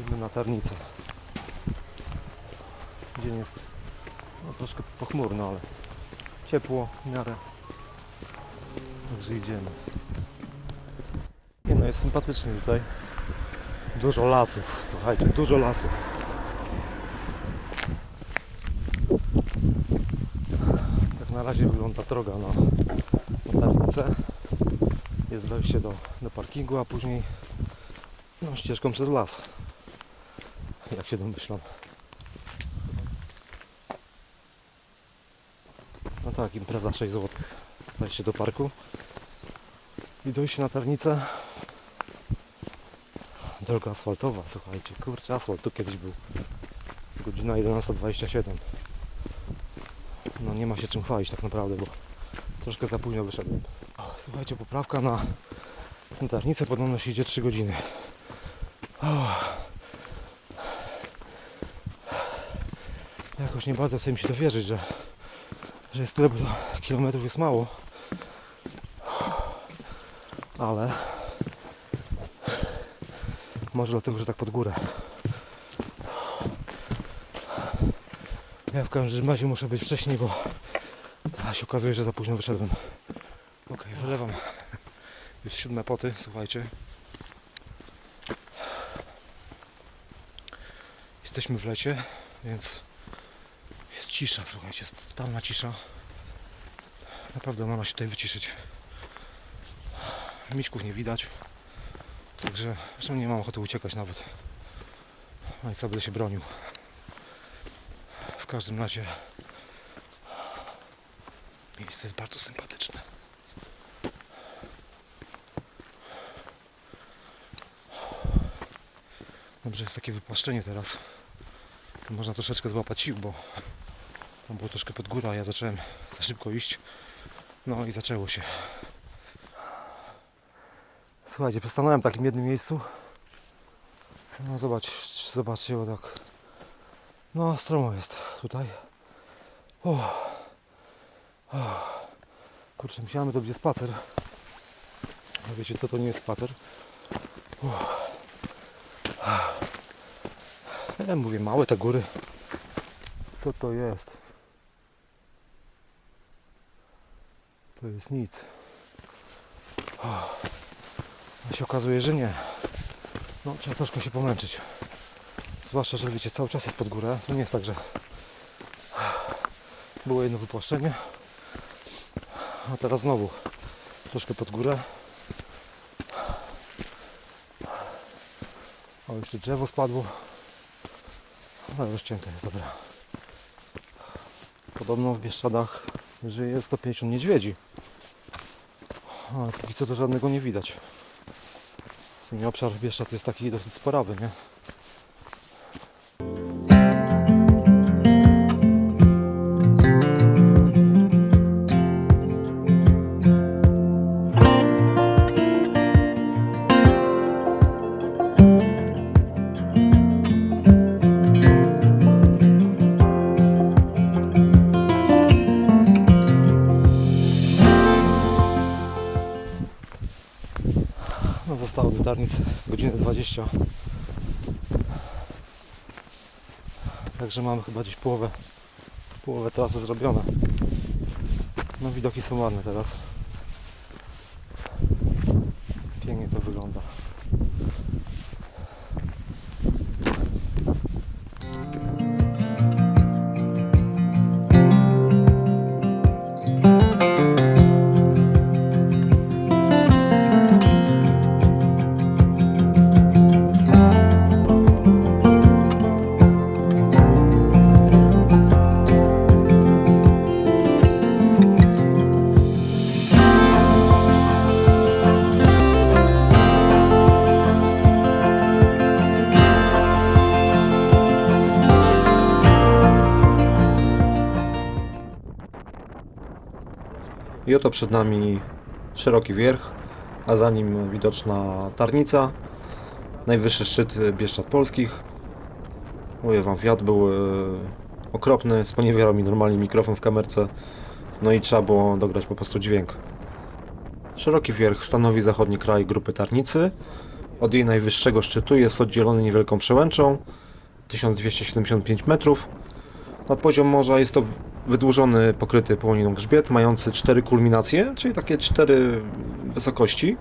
Idziemy na Tarnicę. Dzień jest no, troszkę pochmurno, ale ciepło w miarę. Także idziemy. Nie no, jest sympatycznie tutaj. Dużo lasów, słuchajcie, dużo lasów. Tak na razie wygląda droga na, na Tarnicę. Jest dojście do, do parkingu, a później no, ścieżką przez las. Jak się domyślam. No tak, impreza 6 zł. Wejście do parku. I dojście na Tarnicę. Droga asfaltowa, słuchajcie, kurczę, asfalt tu kiedyś był. Godzina 11.27. No nie ma się czym chwalić tak naprawdę, bo troszkę za późno wyszedłem. Słuchajcie, poprawka na Tarnicę podobno się idzie 3 godziny. Jakoś nie bardzo chce mi się to wierzyć, że, że jest tyle, bo kilometrów jest mało. Ale może dlatego, że tak pod górę. Ja w każdym razie muszę być wcześniej, bo a się okazuje, że za późno wyszedłem. Okej, wylewam już siódme poty, słuchajcie. Jesteśmy w lecie, więc cisza, słuchajcie, jest totalna cisza. Naprawdę można się tutaj wyciszyć. Miśków nie widać. Także zresztą nie mam ochoty uciekać nawet. No i co będę się bronił. W każdym razie miejsce jest bardzo sympatyczne. Dobrze jest takie wypłaszczenie teraz. To można troszeczkę złapać sił, bo tam było troszkę pod górę, a ja zacząłem za szybko iść. No i zaczęło się. Słuchajcie, przystanąłem w takim jednym miejscu. No zobacz, zobaczcie, bo tak. No, stromo jest tutaj. O. O. Kurczę, myślałem, to będzie spacer. A wiecie co, to nie jest spacer. Ja mówię, małe te góry. Co to jest? To jest nic. A się okazuje, że nie. No, trzeba troszkę się pomęczyć. Zwłaszcza, że wiecie, cały czas jest pod górę. To nie jest tak, że było jedno wypłaszczenie. A teraz znowu troszkę pod górę. O, jeszcze drzewo spadło. No, rozcięte jest, dobra. Podobno w Bieszczadach żyje 150 niedźwiedzi. Ale póki co to żadnego nie widać. W sumie obszar Bieszczad jest taki dosyć sporawy, nie? Darnicy godzinę 20. Także mamy chyba gdzieś połowę, połowę trasy zrobione. No widoki są ładne teraz. Pięknie to wygląda. I oto przed nami szeroki wierch, a za nim widoczna Tarnica, najwyższy szczyt Bieszczad Polskich. Mówię wam, wiatr był e, okropny, sponiewierał mi normalnie mikrofon w kamerce, no i trzeba było dograć po prostu dźwięk. Szeroki wierch stanowi zachodni kraj grupy Tarnicy od jej najwyższego szczytu jest oddzielony niewielką przełęczą 1275 metrów. Nad poziom morza jest to wydłużony, pokryty połoniną grzbiet, mający cztery kulminacje, czyli takie cztery wysokości.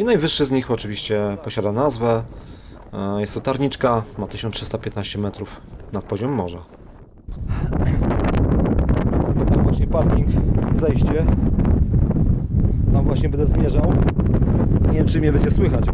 I najwyższy z nich oczywiście posiada nazwę. E, Jest to Tarniczka, ma 1315 metrów nad poziom morza. Tam właśnie parking, zejście. Tam właśnie będę zmierzał. Nie wiem, czy mnie będzie słychać.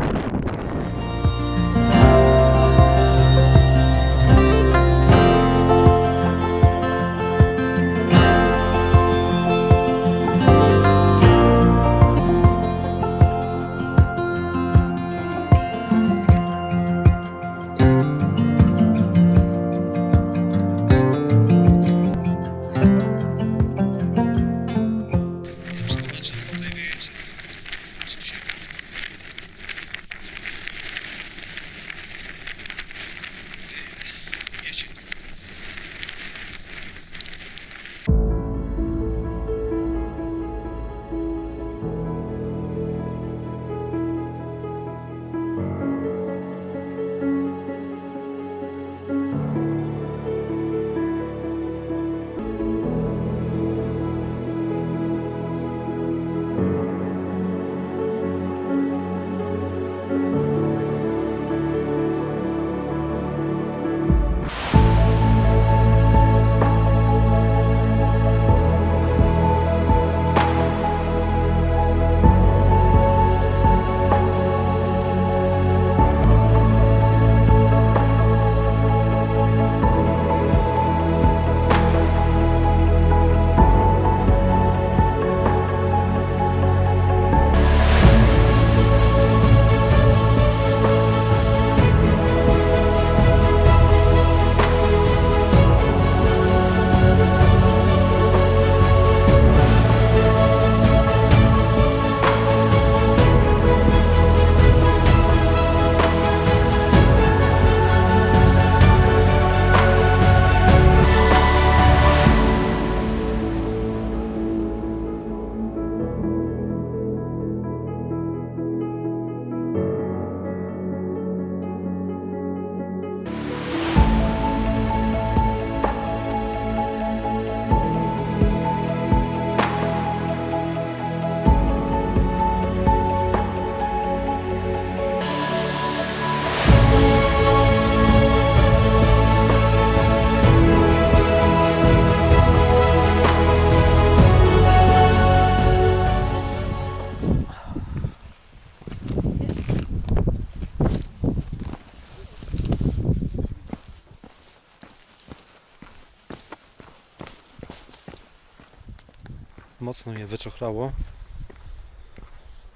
Mocno je wyczochlało.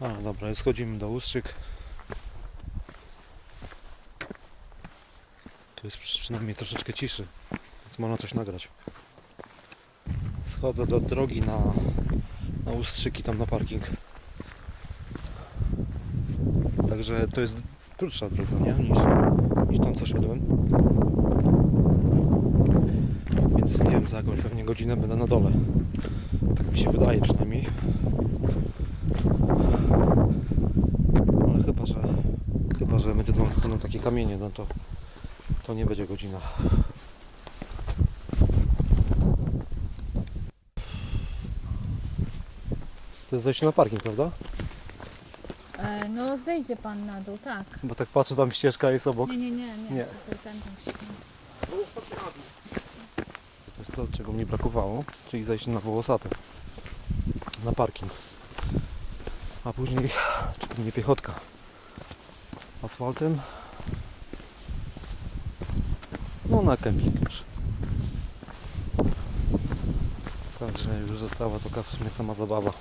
A, dobra, schodzimy do Ustrzyk. Tu jest przy- przynajmniej troszeczkę ciszy, więc można coś nagrać. Schodzę do drogi na, na Ustrzyki, tam na parking. Także to jest krótsza droga, nie? Niż, niż tą, co szedłem. Więc nie wiem, za jakąś pewnie godzinę będę na dole. Tak mi się wydaje przynajmniej. Ale chyba, że chyba, że będzie będą takie kamienie, no to to nie będzie godzina. To jest zejście na parking, prawda? E, no zejdzie pan na dół, tak. Bo tak patrzę, tam ścieżka jest obok. Nie, nie, nie, nie. Nie. Ten. To czego mi brakowało, czyli zejście na Wołosatę. Na parking. A później czeka mnie piechotka. Asfaltem. No na kemping już. Także już została taka w sumie sama zabawa.